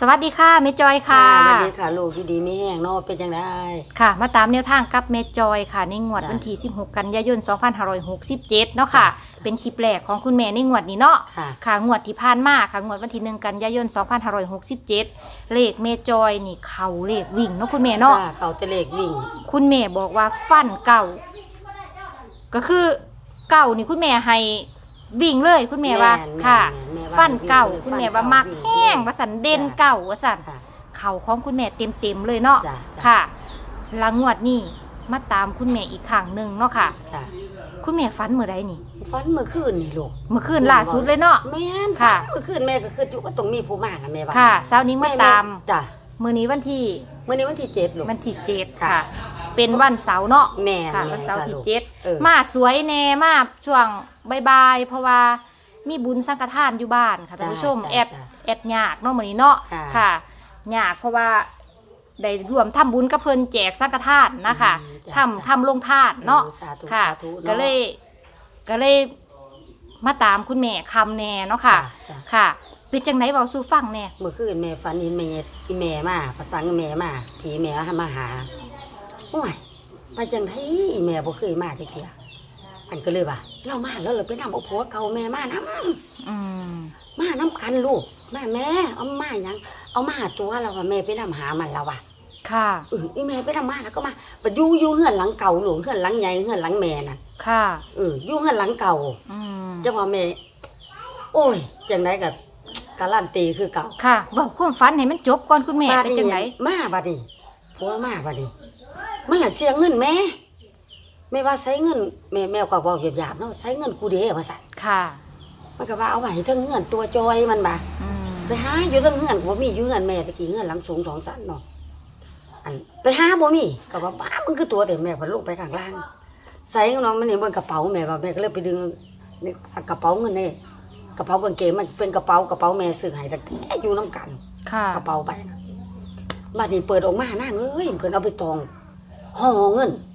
สวัสดีค่ะเมจอยค่ะ สวัสดีค่ะ ลูกที่ดีไม่แห้งเนอเป็นยังไงค่ะ มาตามแนวทางกับเมจอยค่ะ ในงวดจ้ะวันที่ 16 กันยายน 2567 เนาะค่ะ เป็นคลิปแรกของคุณแม่ในงวดนี้เนาะค่ะค่ะ งวดที่ผ่านมาค่ะ งวดวันที่ 1 กันยายน 2567 เลขเมจอยนี่เขาเลขวิ่งเนาะคุณแม่เนาะค่ะเขาจะเลขวิ่ง คุณแม่บอกว่าฟันเก่า ก็คือเก่านี่คุณแม่ให้วิ่งเลยคุณแม่ว่าแม่นค่ะแม่นแม่ว่า ฟันเก่าวิ่งเลยคุณแม่ฟันว่าเก่ามักวิ่งแห้งว่าสันเด่นจ้ะเก่าว่าสันค่ะ เขาของคุณแม่เต็มๆเลยเนาะจ้ะจ้ะ ค่ะหลังงวดนี้มาตามคุณแม่อีกครั้งหนึ่งเนาะค่ะ ค่ะคุณแม่ฝันเมื่อไรนี่ฟันเมื่อคืนนี่ลูกเมื่อคืนล่าสุดเลยเนาะ แม่นค่ะฟันเมื่อคืนแม่ก็คืออยู่ก็ต้องมีผู้มาค่ะแม่ว่าค่ะเช้านี้มาตามจ้ะมื้อนี้วันที่เมื่อนี้วันที่เจ็ดลูก วันที่เจ็ดค่ะ ค่ะ เป็นวันเสาร์เนาะ แม่ค่ะแม่วันเสาร์ค่ะที่ลูกเจ็ดเออ มาสวยแน่มาช่วงบ่ายๆเพราะว่า มีบุญสังฆทานอยู่บ้านค่ะท่านผู้ชมจ้ะแอดจ้ะแอดยากเนาะมื้อนี้เนาะค่ะ ค่ะยากเพราะว่าได้รวมทำบุญกับเพิ่นแจกสังฆทานนะคะอืมจ้ะทำทำลงทานเนาะ ออสาธุค่ะสาธุนาะก็เลยก็เลยมาตามคุณแม่คำแน่เนาะค่ะ จ้ะค่ะ เป็นจังไหนเบาสู่ฟังแน่เมื่อคืนแม่ฝันเห็นแม่อีแม่มาภาษาแม่มาผีแม่มาหาโอ้ยไปจังไดอีแม่บ่เคยมาจักเที่ยอันก็เลยว่า เรามาแล้วเราไปนำเอาผัวเก่าแม่มานํอืมมาน้ำกันลูกแม่แม่เอามาหยังเอามาหาตัวเราว่าแม่ไปนำหามันแล้วว่ะค่ะ เอออีแม่ไปนำมาแล้วก็มาไปอยู่อยู่เฮือนหลังเก่าลูกเฮือนหลังใหญ่เฮือนหลังแม่น่ะค่ะ เอออยู่เฮือนหลังเก่าอืมจังว่าแม่ โอ้ยจังไดกับการันตีคือเก่าค่ะบอกความฝันให้มันจบก่อนคุณแม่บัดเป็นนี้จังไหนมาบัดนี้ผัวมาบัดนี้มันละเสียเงินแม่ แม่ว่าใช้เงินแม่แม่ก็บอกหยาบๆเนาะใช้เงินกูเด้ว่าซั่นค่ะ มันก็ว่าเอาไว้เทั้งเงินตัวจอยมันบ่าอืมไปหาอยู่เทั้งเงินบ่มีอยู่เงินแม่ตะกี้เงินหลังสูงสองสันเนาะอันไปหาบ่มีก็ว่าบ้ามันคือตัวแต่แม่พันลูกไปข้างล่าง ใส่น้องมันนี่บนกระเป๋าแม่ว่าแม่ก็เลยไปดึงนี่กระเป๋าเงินนี่กระเป๋ากางเกงมันเป็นกระเป๋ากระเป๋าแม่ซื้อให้ตั้งแต่อยู่น้ำกัน ค่ะกระเป๋าไปนะบัดนี้เปิดออกมานั่งเอ้ยเพิ่นเอาไปตองห่อเงินอืม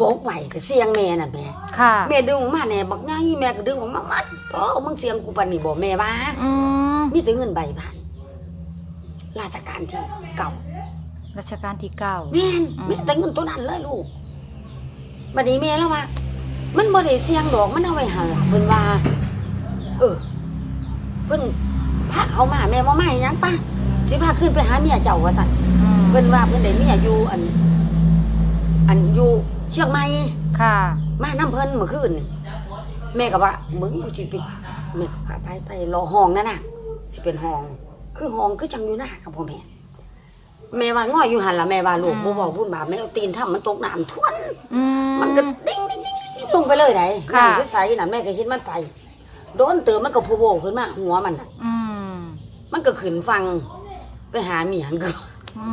โปกไว้แต่เสียงแม่น่ะแม่ค่ะแม่ดึงออกมาแน่บักง่ายแม่ก็ดึงออกมามัดโอ้มึงเสียงกูปานนี้บ่แม่ว่าอืมมีแต่เงินใบพันราชการที่เก่ารัชกาลที่เก้าแม่นอืมแม่แต่เงินตัวนั้นเลยลูกบัดนี้แม่แล้วว่ามันบ่ได้เสี่ยงดอกมันเอาไว้หันหลังเพิ่นว่า เออ เพิ่นพาเขามาแม่บ่มาให้หยังปะสิพาขึ้นไปหาเมียเจ้าว่าซั่นอืมเพิ่นว่าเพิ่นได้เมียอยู่อัน อันอยู่ เชียงใหม่ค่ะ มานํเพิ่นเมื่อคืนนี่แม่ก็ว่ามึงกูสิไปแม่ก็พาไปไปรอห้องนั่นน่ะสิเป็นห้อง คือห้องคือจังอยู่หน้ากับพ่อแม่แม่ว่าง่อยอยู่หันละแม่ว่าลูกอืมบ่บอกพูดบาปแม่เอาตีนทำมันตกน้ำท่วนอืมมันก็ดิ้งดิ้งดิ้งดิ้งลงไปเลยไหนค่ะน้ำใสๆนั่นแม่ก็เห็นมันไปโดนเตือมันก็โผล่ขึ้นมาหัวมันน่ะอืมมันก็ขึ้นฟังไปหาเมียนก็อื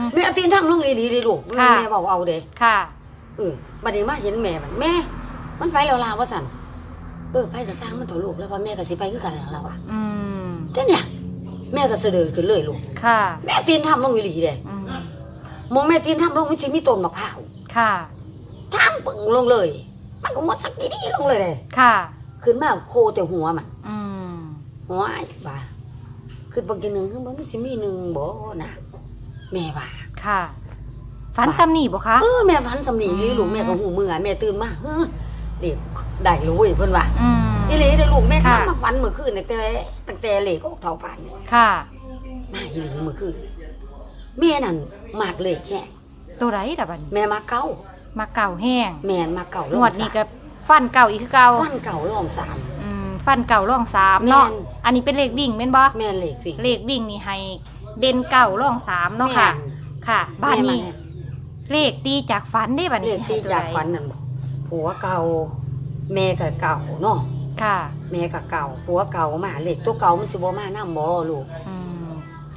มแม่เอาตีนทำลงอีหลีเลยลูกค่ะแม่บอกเอาเด้ค่ะ เออบัดนี้มาเห็นแม่มันแม่ มันไปแล้วลาว่าสั่นเออไปจะสร้างมันเถอะลูกแล้วว่าแม่ก็สิไปคือกันแล้วล่ะว่ะอืม แต่เนี่ย แม่ก็เสดอขึ้นเลยลูกค่ะ แม่ตีนทำลงอีหลีเด้อืม มองแม่ตีนทำลงมันสิมีต้นมะพร้าวค่ะ ทำปึ่งลงเลย มันก็หมดสักดีๆลงเลยเลยค่ะ ขึ้นมาโคแต่หัวมัน อืม หัวไอ้ว่าขึ้นบางทีหนึ่งขึ้นบางสิมีหนึ่งบ่นะแม่ว่า ค่ะ ฝันซ้ำนี่บ่คะเออแม่ฝันสำนีอีหลีลูกแม่ก็หูมือแม่ตื่นมาเฮ้อเด็กได้รู้เว้ยเพิ่นว่าอืม อีหลีได้อลูกแม่ค่ะกำมาฝันเมื่อคืนตั้งแต่ตั้งแต่เหล็กออกเท่าผ่านเนี่ยค่ะ มาอีหลีเมื่อคืนแม่นั่นมากเหล็กแค่ตัวไรล่ะบัดนี้แม่มาเก้ามาเก่าแห้งแม่นมาเก่าหนวดนี่ก็ฟันเก่าอีกคือเก่าฟันเก่าร่องสาม อืมฟันเก่าร่องสามเนาะแม่น อันนี้เป็นเลขวิ่งแม่นบ่แม่นเหล็กวิ่งเลขวิ่งนี่ให้เด่นเก่าร่องสามเนาะค่ะ แม่น ค่ะ บ้านนี้แม่ เลขตีจากฝันได้บัดเลนี้ขที่จากฝันนั่นบอกผัวเก่าแม่ก็เก่าเนาะค่ะแม่ก็เก่าผัวเก่ามาเหล็กตัวเก่ามันสิบ่มานํบ่ลูก อืม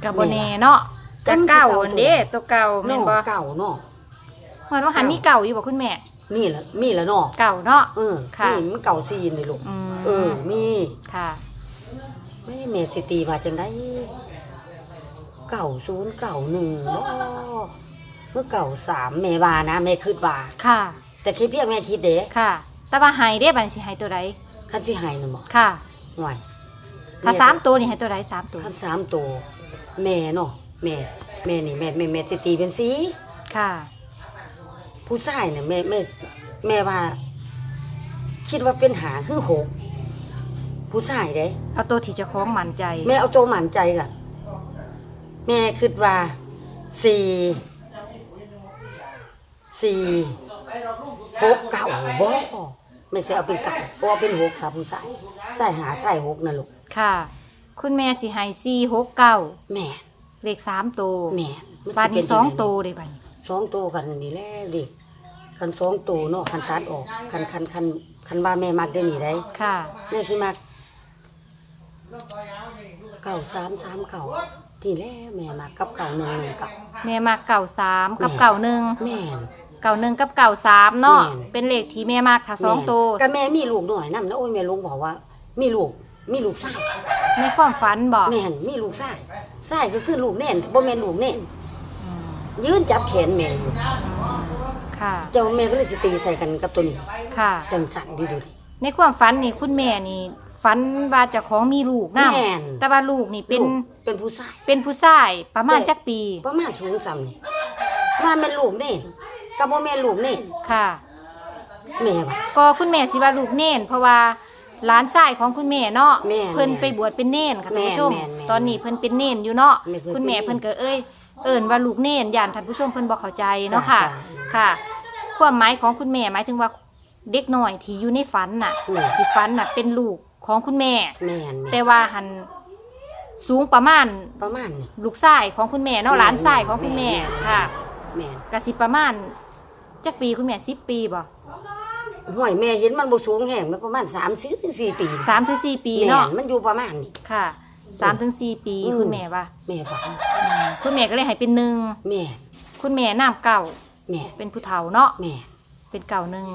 กับโบเน่เนาะแม่จะนเก่าก็มันสิเก่าอันเด้ตัวเก่าแม่นเนาะบ่เก่าเนาะเหมือนว่าหันมีเก่าอยู่บ่คุณแม่ มีละมีละเนาะเก่าเนาะ เออค่ะ นี่มันเก่าซีนเลยลูกอืมเออมีค่ะ ไม่แม่สิตีว่าจังได้เก่าศูนย์เก่าหนึ่งเนาะ เมื่อเก่าสามแม่ว่านะแม่คิดว่าค่ะ แต่คิดเพียงแม่คิดเด้ค่ะ แต่ว่าใหายได้บัดนี้สิใหายตัวใดคันสิใหายน่ะบ่ค่ะห่วยถ้าสามตัวนี่ใหายตัวใดสามตัวคันสามตัวแม่เนาะแม่แม่นี่แม่แม่แม่สิตีเป็นสีค่ะ ผู้ชายเนี่ยแม่แม่แม่ว่า คิดว่าเป็นหาคือหกผู้ชายเด้เอาตัวที่เจะคล้าของมั่นใจ แม่เอาตัวหมั่นใจกะแม่คิดว่าสี่ สี่หกเก่าบ่ไม่ใช่เอาเป็นเก่าเพราะว่าเป็นหกสามผู้ชายใส่หาใส่หกนะลูกค่ะ คุณแม่สิให้สี่หกเก้าแม่เลขสามตัวแม่มับาทสิเป็นี้นสองจัใดตัวเลยบาดนี้สองตัวกันนี่แหละเด็กคันสองตัวเนาะคันตัดออกคันคันคันคันว่าแม่มักได้นี่ได้ค่ะแม่สิมักเก่าสามสามเก่าที่แหล้วแม่มักกับเก่าหนึ่งหนึ่งเก่าแม่มาเก่าสามกับแม่เก่าหนึ่งแม่น เก่าหนึ่งกับเก่าสามเนาะแม่น เป็นเลขที่แม่มากถ้าสองตัวก็แม่มีลูกหน่อยนำนะโอ้ยแม่ลุงบอกว่า มีลูกมีลูกชายในความฝันบอกแม่นมีลูกชายชายก็คือลูกแน่นบ่แม่นลูกแน่นอืมยืนจับแขนแม่อยู่ค่ะเจ้าแม่ก็เลยสิตีใส่กันกับตัวนี้ค่ะ จังสั่นดีดูดิ ในความฝันนี่คุณแม่นี่ฝันว่าเจะของมีลูกนะแม่น แต่ว่าลูกนี่เป็นลูกเป็นผู้ชาย เป็นผู้ชายประมาณใช่จักปี ประมาณสูงซ้ำนี่ว่าแม่นลูกแน่น กับบ่แม่นลูกแน่นค่ะ แม่ว่าก็คุณแม่สิว่าลูกเน่น เพราะว่าหลานชายของคุณแม่เนาะแม่นเพิ่นไปบวชเป็นเน่นค่ะท่านผู้ชม แม่นแม่นตอนนี้เพิ่นเป็นเน่นอยู่เนาะแม่นเพิ่นคุณแม่เป็นเน่นเพิ่นก็เอ้ยเอิ้นว่าลูกเน่นย่านท่านผู้ชมเพิ่นบ่เข้าใจเนาะค่ะ จ้ะ ค่ะ ความหมายของคุณแม่หมายถึงว่าเด็กน้อยที่อยู่ในฝันน่ะแม่ที่ฝันน่ะเป็นลูกของคุณแม่ แม่นแต่แม่ว่าหันสูงประมาณ ประมาณนี้ ลูกชายของคุณแม่เนาะแม่นหลานชายของคุณแม่แม่นค่ะ แม่นกสิประมาณจักปีคุณแม่10ปีบ่ห้อยแม่เห็นมันบ่สูงแห้งมันประมาณ3 4 4ปีสามถึงสี่ปีแม่เนาะนมันอยู่ประมาณนี้ ค่ะสามถึงสี่ปีอืม คุณแม่ว่าแม่ฝันอืมคุณแม่ก็เลยให้เป็นหนึ่งแม่คุณแม่น้ำเก่าแม่เป็นผู้เฒ่าเนาะแม่เป็นเก่าหนึ่ง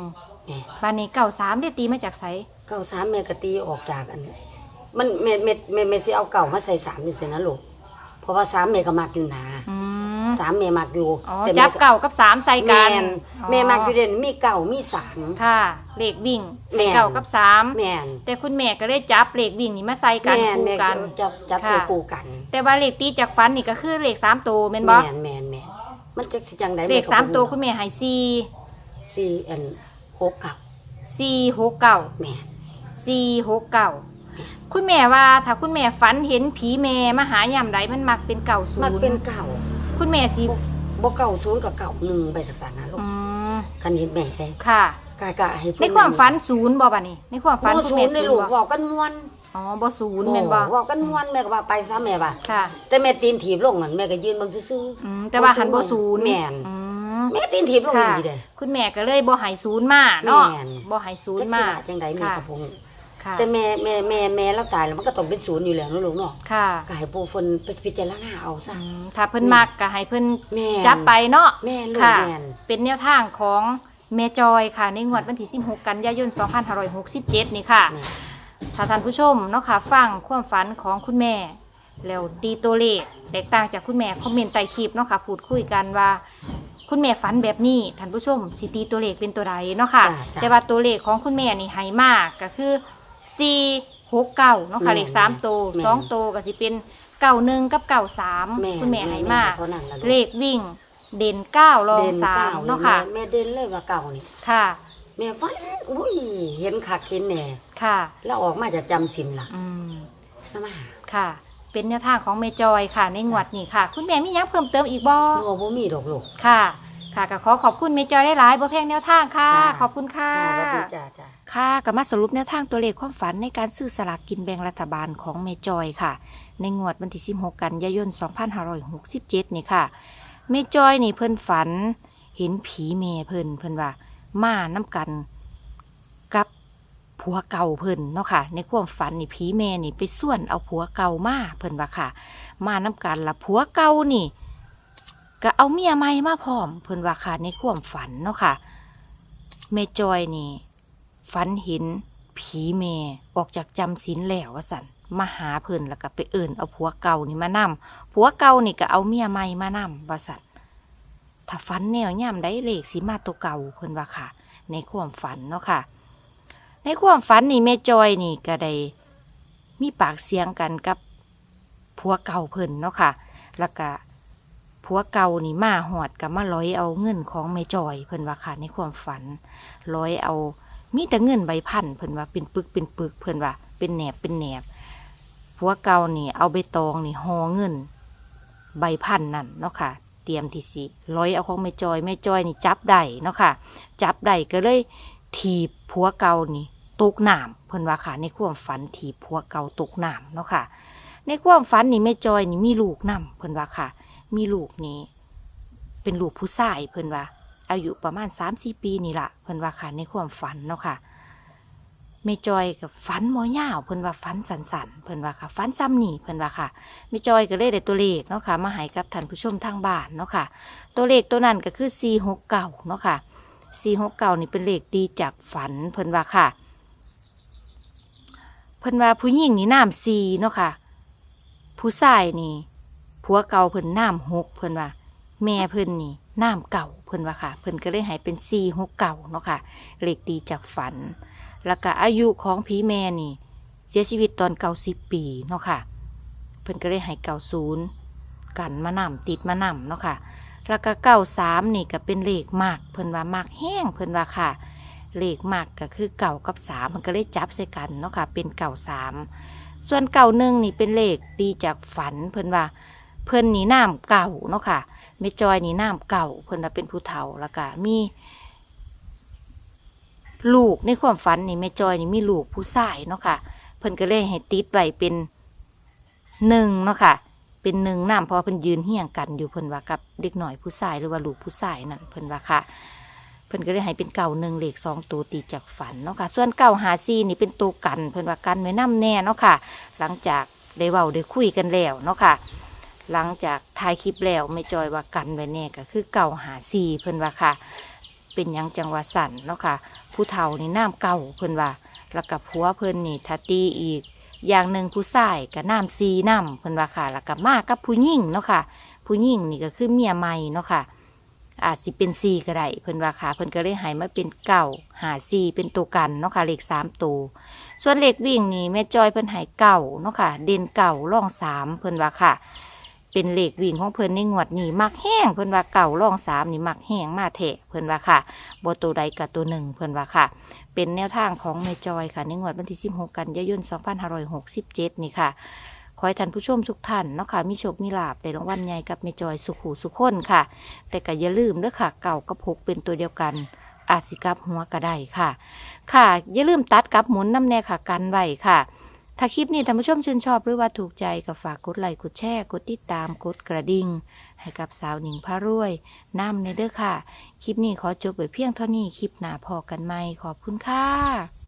แม่บานนี้เก่าสามได้ตีมาจากไสเก้าสามแม่ก็ตีออกจากอัน มันแม่แม่แม่แม่สิเอาเก่ามาใส่สามนี่สินะลูกเพ ราะว่าสามแม่ก็มักอยู่นาอืมสามแม่มักอยู่อ๋อแต่จัแม่บเก่ากับสามใส่กัแม่นนอ๋อแม่มักอยู่เด่นมีเก่ามีสาม ค่ะเลขวิ่งแม่น เก่ากับสามแม่นแต่คุณแม่ก็เลยจับเลขวิ่งนี่มาใส่กันแม่นคู่แม่กันก็จับจับค่ะใส่คู่กันแต่ว่าเลขตีจากฟันนี่ก็คือเลขสามตัวแม่นบ่แม่นแม่นแม่นมันจักสิจังไดเลขสามตัวคุณแม่ให้สี่สี่อันหกเก่าสี่หกเก่าแม่นสี่หกเก่า คุณแม่ว่าถ้าคุณแม่ฝันเห็นผีแม่มาหายามใดมันมักเป็นเก่าศูนย์มักเป็นเก่า คุณแม่สิบ่เก่าศูนย์กับเก่าหนึ่งไปศึกษานะลูกอืมคันเห็นแม่ได้ค่ะกะกะให้เพิ่ในความฝันศูนย์บ่บัดนี้ ในความฝันบ่คุณศูแม่นย์ในศูนลูย์กบ่เว้ากันม่วนอ๋อบ่ศูนย์แม่นบ่เว้ากันม่วนแม่ก็ว่าไปซะแม่ว่าค่ะแต่แม่ตีนถีบลงนั่นแม่ก็ยืนเบิ่งซื่ออืมแต่ว่าหันบ่ศูนย์แม่น อืมๆแม่ตีนถีบลงค่ะนี่เด้ คุณแม่ก็เลยบ่ให้ศูนย์มาเนาะแม่น บ่ให้ศูนจัย์กสิมาว่าจังไดแม่ค่ะก็บ่ฮู้ ค่ะแต่แม่แม่แม่แม่เราตายแล้วมันก็ต้องเป็นศูนย์อยู่แล้วเนาะลูกเนาะค่ะก็ให้ปู่เพิ่นไปพิจารณาเอาซะ อืมถ้าเพิ่นมักก็ให้เพิ่นแม่น จับไปเนาะ แม่นลูกค่ะ แม่น เป็นแนวทางของแม่จอยค่ะ ในงวดวันที่ 16 กันยายน 2567 นี่ค่ะแม่นถ้าท่านผู้ชมเนาะค่ะฟังความฝันของคุณแม่ แล้วตีตัวเลขแตกต่างจากคุณแม่คอมเมนต์ใต้คลิปเนาะค่ะพูดคุยกันว่า คุณแม่ฝันแบบนี้ท่านผู้ชมสิตีตัวเลขเป็นตัวใดเนาะค่ะ จ้ะจ้ะ แต่ว่าตัวเลขของคุณแม่นี่ให้มากก็คือ 4 6 9เนาะค่ะแม่นเลข3ตัวแม่น สองตัวก็สิเป็นเก้าหนึ่งกับเก้าสามแม่คุณแม่ให้มากเท่านั้นล่ะเลขวิ่งเด่นเก้ารองเด่นสาเก้ามเนาะค่ะแม่แม่เด่นเลยว่าเก่านี่ค่ะ แม่ฝันอุ้ยเห็นคักเห็นแหน่ค่ะ แล้วออกมาจากจำศีลล่ะอืม นะมาค่ะ เป็นแนวทางของเมจอยค่ะ ในงวดนี้ค่ะ คุณแม่มีหยังเพิ่มเติมอีกบ่โอ้บ่มีดอกลูก ค่ะ ค่ะก็ขอขอบคุณเมจอยได้หลายๆบ่แพงแนวทางค่ะ จ้า ขอบคุณค่ะจ้าสวัสดีจ้าจ้า ค่ะก็มาสรุปแนวทางตัวเลขความฝันในการซื้อสลากกินแบ่งรัฐบาลของเมจอยค่ะ ในงวดวันที่ 16 กันยายน 2567 นี่ค่ะ เมจอยนี่เพิ่นฝัน เห็นผีเมเพิ่นเพิ่นว่ามาน้ำกันกับผัวเก่าเพิ่นเนาะค่ะ ในความฝันนี่ผีเมนี่ไปส่วนเอาผัวเก่ามาเพิ่นว่าค่ะ มาน้ำกันละผัวเก่านี่ ก็เอาเมียใหม่มาพร้อม เพิ่นว่าค่ะในความฝันเนาะค่ะ เมจอยนี่ ฝันเห็นผีเมออกจากจำศีลแล้วว่าสันมาหาเพิ่นแล้วก็ไปเอิ่นเอาผัวเก่านี่มานำผัวเก่านี่ก็เอาเมียใหม่มานำว่าสันถ้าฝันแนวย่ำได้เลขสีมาตัวเก่าเพิ่นว่าค่ะ ในความฝันเนาะค่ะ ในความฝันนี่แม่จอยนี่ก็ได้มีปากเสียงกันกับผัวเก่าเพิ่นเนาะค่ะ แล้วก็ผัวเก่านี่มาหอดกับมาร้อยเอาเงินของแม่จอยเพิ่นว่าค่ะ ในความฝันร้อยเอา มีแต่เงินใบพันเพิ่นว่าเป็นปึกเป็นปึกเพิ่นว่าเป็นแหนบเป็นแหนบผัวเก่านี่ เอาใบตองนี่ห่อเงิน ใบพันนั่นเนาะค่ะ เตรียมที่สิร้อยเอาของแม่จอยแม่จอยนี่จับได้เนาะค่ะ จับได้ก็เลยถีบผัวเก่านี่ตกน้ำเพิ่นว่าค่ะ ในความฝันถีบผัวเก่าตกน้ำเนาะค่ะ ในความฝันนี่แม่จอยนี่มีลูกนํเพิ่นว่าค่ะ มีลูกนี่เป็นลูกผู้ชายเพิ่นว่า อายุประมาณ3ามสี่ปีนี่ละเพิ่นว่าค่ะในความฝันเนาะค่ะแม่จอยกับฝันมอยาวเพิ่นว่าฝันสันๆเพิ่นว่าค่ะฝันซ้ำนี่เพิ่นว่าค่ะแม่จอยก็เลยได้ตัวเลขเนาะค่ะมาให้กับท่านผู้ชมทางบ้านเนาะค่ะ ตัวเลขตัวนั้นก็คือ4 6 9เก่าเนาะค่ะ4 6 9นี่เป็นเลขดีจากฝันเพิ่นว่าค่ะ เพิ่นว่าผู้หญิงนี่น้ำซีเนาะค่ะ ผู้ชายนี่ผัวเก่าเพิ่นน้ำหกเพิ่นว่า แม่เพิ่นนี่ น้ำเก่าเพิ่นว่าค่ะ เพิ่นก็เลยให้เป็นซีหกเก่าเนาะค่ะเหลขดีจากฝัน แล้วก็อายุของผีแม่นี่ เสียชีวิตตอนเก้าสิบปีเนาะค่ะ เพิ่นก็เลยให้เก้าศูนย์กันมานำติดมานำเนาะค่ะ แล้วก็เก้าสามนี่ก็เป็นเหลขมาก เพิ่นว่ามากแห้งเพิ่นว่าค่ะเลขมากก็คือเก่ากับสามมันก็เลยจับใส่กันเนาะค่ะเป็นเก่าสามส่วนเก่าหนึ่งนี่เป็นเลขตีจากฝันเพิ่นว่า เพิ่นนี่น้ำเก่าเนาะค่ะ แม่จอยนี่น้ำเก่าเพิ่นว่าเป็นผู้เฒ่าแล้วก็มี ลูกในความฝันนี่แม่จอยนี่มีลูกผู้ชายเนาะค่ะ เพิ่นก็เลยให้ติดไว้เป็นหนึ่งเนาะค่ะ เป็นหนึ่งน้ำพราะว่าเพิ่นยืนเฮี้ยงกันอยู่เพิ่นว่ากับเด็กหน่อยผู้ชายหรือว่าลูกผู้ชายนั่นเพิ่นว่าค่ะเพิ่นก็เลยให้เป็นเก่าหนึ่งเหลขสองตัวตีจากฝันเนาะค่ะ ส่วนเก่าหาซีนี่เป็นตัวกัน เพิ่นว่ากันไว้น้ำแน่เนาะค่ะ หลังจากได้เว้าได้คุยกันแล้วเนาะค่ะ หลังจากถ่ายคลิปแล้วไม่จอยว่ากันไว้แน่ก็คือเก่าหาซีเพิ่นว่าค่ะ เป็นยังจังหวะสั่นเนาะค่ะ ผู้เฒ่านี่น้ำเก่าเพิ่นว่าแล้วกับผัวเพิ่นนี่ทัตีอีก อย่างหนึ่งผู้ชายกับน้ำซีน้ำเพิ่นว่าค่ะแล้วก็มากับผู้หญิงเนาะค่ะ ผู้หญิงนี่ก็คือเมียใหม่เนาะค่ะอาจสิเป็นซีก็ได้เพิ่นว่าค่ะเพิ่นก็เลยหายมาเป็นเก่าหาซีเป็นตัวกันเนาะค่ะเลขสามตัวส่วนเลขวิ่งนี่แม่จอยเพิ่นหายเก่าเนาะค่ะ เด่นเก่าร่องสามเพิ่นว่าค่ะ เป็นเลขวิ่งของเพิ่นในงวดนี้มักแห้งเพิ่นว่าเก่าร่องสามนี่มักแห้งมาแทะเพิ่นว่าค่ะบตัวใดกับตัวหนึ่งเพิ่นว่าค่ะ เป็นแนวทางของแม่จอยค่ะในงวดวันที่ 16 กันยายน 2567 นี่ค่ะขอให้ท่านผู้ชมทุกท่านเนาะค่ะมีโชคมีลาบในรางวัลใหญ่กับแม่จอยสุขูสุขคนค่ะ แต่ก็อย่าลืมเด้อค่ะ เก่ากับพกเป็นตัวเดียวกัน อาจสิกลับหัวก็ได้ค่ะ ค่ะ อย่าลืมตัดกับหมุนน้ำแน่ค่ะกันไว้ค่ะ ถ้าคลิปนี้ท่านผู้ชมชื่นชอบหรือว่าถูกใจก็ฝากกดไลค์กดแชร์กดติดตามกดกระดิ่งให้กับสาวหนิงพารวยน้ำในเด้อค่ะ คลิปนี้ขอจบไว้เพียงเท่านี้คลิปหน้าพอกันไหมขอบคุณค่ะ